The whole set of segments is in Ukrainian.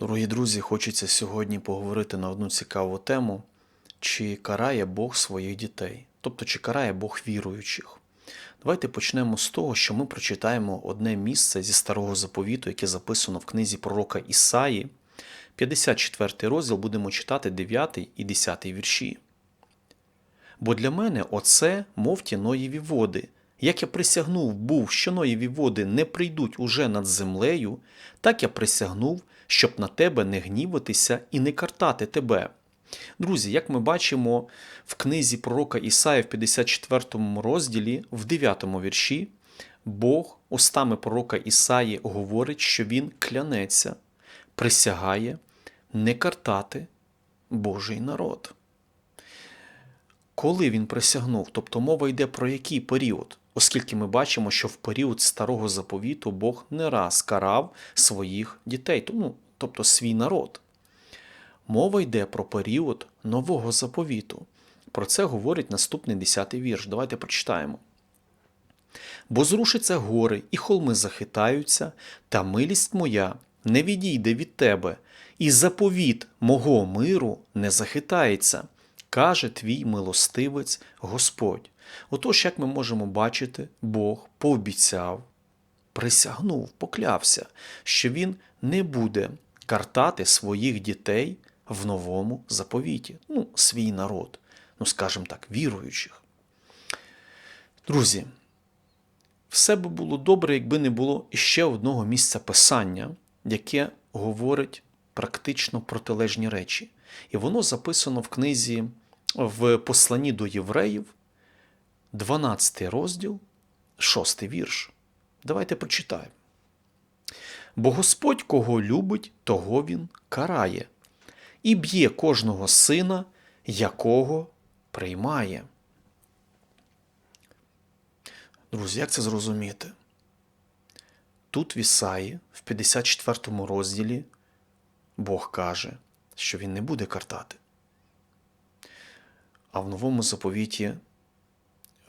Дорогі друзі, хочеться сьогодні поговорити на одну цікаву тему, чи карає Бог своїх дітей, тобто чи карає Бог віруючих. Давайте почнемо з того, що ми прочитаємо одне місце зі старого заповіту, яке записано в книзі пророка Ісаї, 54 розділ будемо читати 9 і 10 вірші. Бо для мене оце, мов ті Ноєві води. Як я присягнув був, що Ноєві води не прийдуть уже над землею, так я присягнув, щоб на тебе не гніватися і не картати тебе. Друзі, як ми бачимо в книзі пророка Ісаї в 54 розділі, в 9 вірші, Бог устами пророка Ісаї говорить, що він клянеться, присягає не картати Божий народ. Коли він присягнув, тобто мова йде про який період, оскільки ми бачимо, що в період старого заповіту Бог не раз карав своїх дітей, тому, тобто свій народ. Мова йде про період нового заповіту. Про це говорить наступний 10-й вірш. Давайте прочитаємо. Бо зрушаться гори, і холми захитаються, та милість моя не відійде від тебе, і заповіт мого миру не захитається каже твій милостивець Господь. Отож, як ми можемо бачити, Бог пообіцяв, присягнув, поклявся, що Він не буде картати своїх дітей в новому заповіті, ну, свій народ, ну, скажімо так, віруючих. Друзі, все би було добре, якби не було іще одного місця писання, яке говорить практично протилежні речі. І воно записано в книзі в посланні до євреїв, 12 розділ, 6 вірш. Давайте почитаємо. Бо Господь кого любить, того Він карає, і б'є кожного сина, якого приймає. Друзі, як це зрозуміти? Тут в Ісаї, в 54 розділі, Бог каже, що Він не буде картати. А в новому заповіті, е,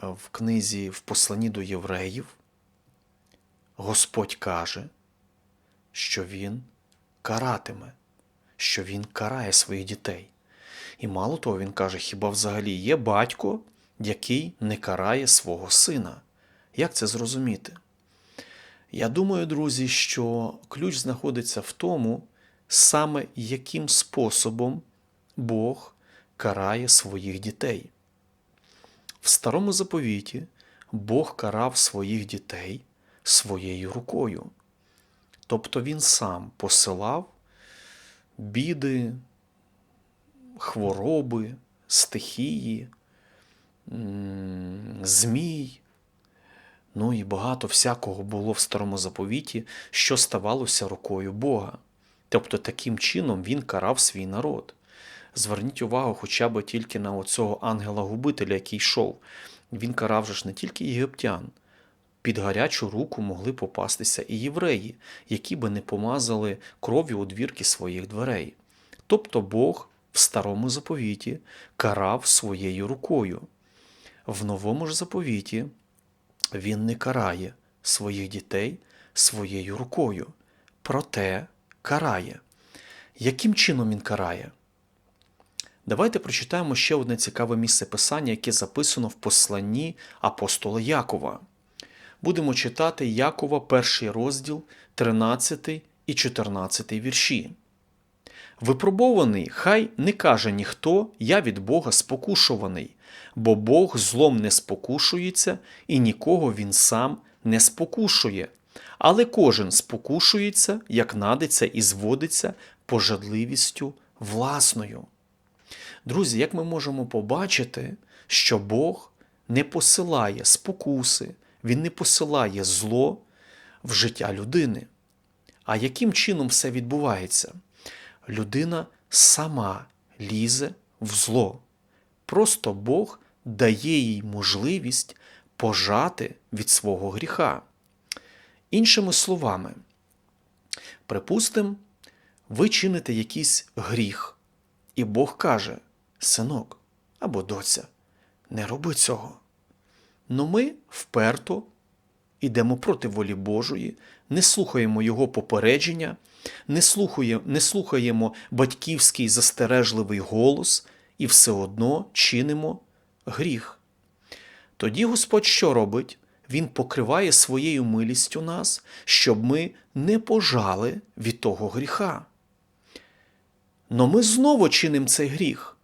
в книзі в посланні до євреїв, Господь каже, що Він каратиме, що Він карає своїх дітей. І мало того, він каже, хіба взагалі є батько, який не карає свого сина? Як це зрозуміти? Я думаю, друзі, що ключ знаходиться в тому, саме яким способом Бог карає своїх дітей. В старому заповіті Бог карав своїх дітей своєю рукою. Тобто Він сам посилав біди, хвороби, стихії, змій. Ну і багато всякого було в старому заповіті, що ставалося рукою Бога. Тобто таким чином він карав свій народ. Зверніть увагу хоча б тільки на оцього ангела-губителя, який йшов. Він карав же ж не тільки єгиптян. Під гарячу руку могли попастися і євреї, які би не помазали кров'ю у двірки своїх дверей. Тобто Бог в старому заповіті карав своєю рукою. В новому ж заповіті Він не карає своїх дітей своєю рукою, проте карає. Яким чином він карає? Давайте прочитаємо ще одне цікаве місце писання, яке записано в посланні апостола Якова. Будемо читати Якова, перший розділ, 13 і 14 вірші. Випробований, хай не каже ніхто, я від Бога спокушуваний, бо Бог злом не спокушується, і нікого він сам не спокушує. Але кожен спокушується, як надиться і зводиться пожадливістю власною. Друзі, як ми можемо побачити, що Бог не посилає спокуси, Він не посилає зло в життя людини. А яким чином все відбувається? Людина сама лізе в зло. Просто Бог дає їй можливість пожати від свого гріха. Іншими словами, припустимо, ви чините якийсь гріх, і Бог каже, синок або доця, не роби цього. Ну ми вперто йдемо проти волі Божої, не слухаємо Його попередження, не, слухає, не слухаємо батьківський застережливий голос і все одно чинимо гріх. Тоді Господь що робить? Він покриває своєю милістю нас, щоб ми не пожали від того гріха. Но ми знову чинимо цей гріх.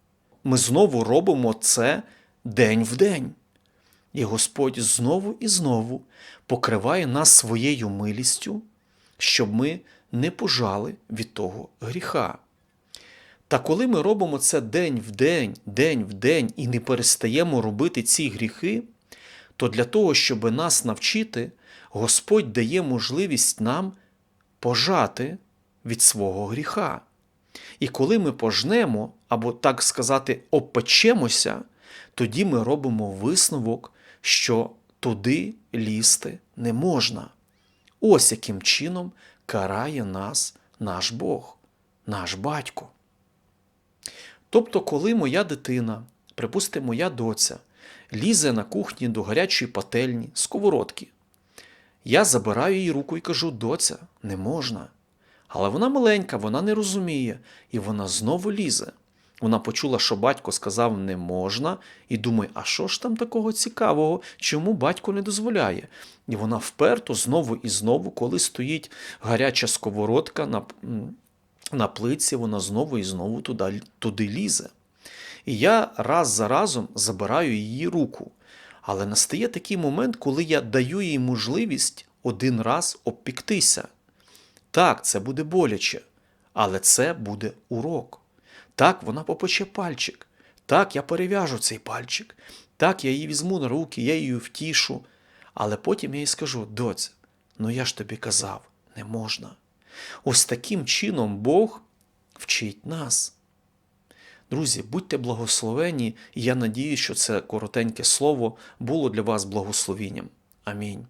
Ми знову робимо це день в день. І Господь знову і знову покриває нас своєю милістю, щоб ми не пожали від того гріха. Та коли ми робимо це день в день, день в день і не перестаємо робити ці гріхи, то для того, щоб нас навчити, Господь дає можливість нам пожати від свого гріха. І коли ми пожнемо, або так сказати, опечемося, тоді ми робимо висновок, що туди лізти не можна. Ось яким чином карає нас наш Бог, наш батько. Тобто, коли моя дитина, припустимо, моя доця, лізе на кухні до гарячої пательні, сковородки, я забираю її руку і кажу: доця, не можна. Але вона маленька, вона не розуміє, і вона знову лізе. Вона почула, що батько сказав не можна, і думає, а що ж там такого цікавого, чому батько не дозволяє? І вона вперто знову і знову, коли стоїть гаряча сковородка на, на плиці, вона знову і знову туди, туди лізе. І я раз за разом забираю її руку. Але настає такий момент, коли я даю їй можливість один раз обпіктися. Так, це буде боляче, але це буде урок. Так, вона попече пальчик. Так, я перев'яжу цей пальчик. Так, я її візьму на руки, я її втішу. Але потім я їй скажу: доця, ну я ж тобі казав, не можна. Ось таким чином Бог вчить нас. Друзі, будьте благословені, і я надію, що це коротеньке слово було для вас благословенням. Амінь.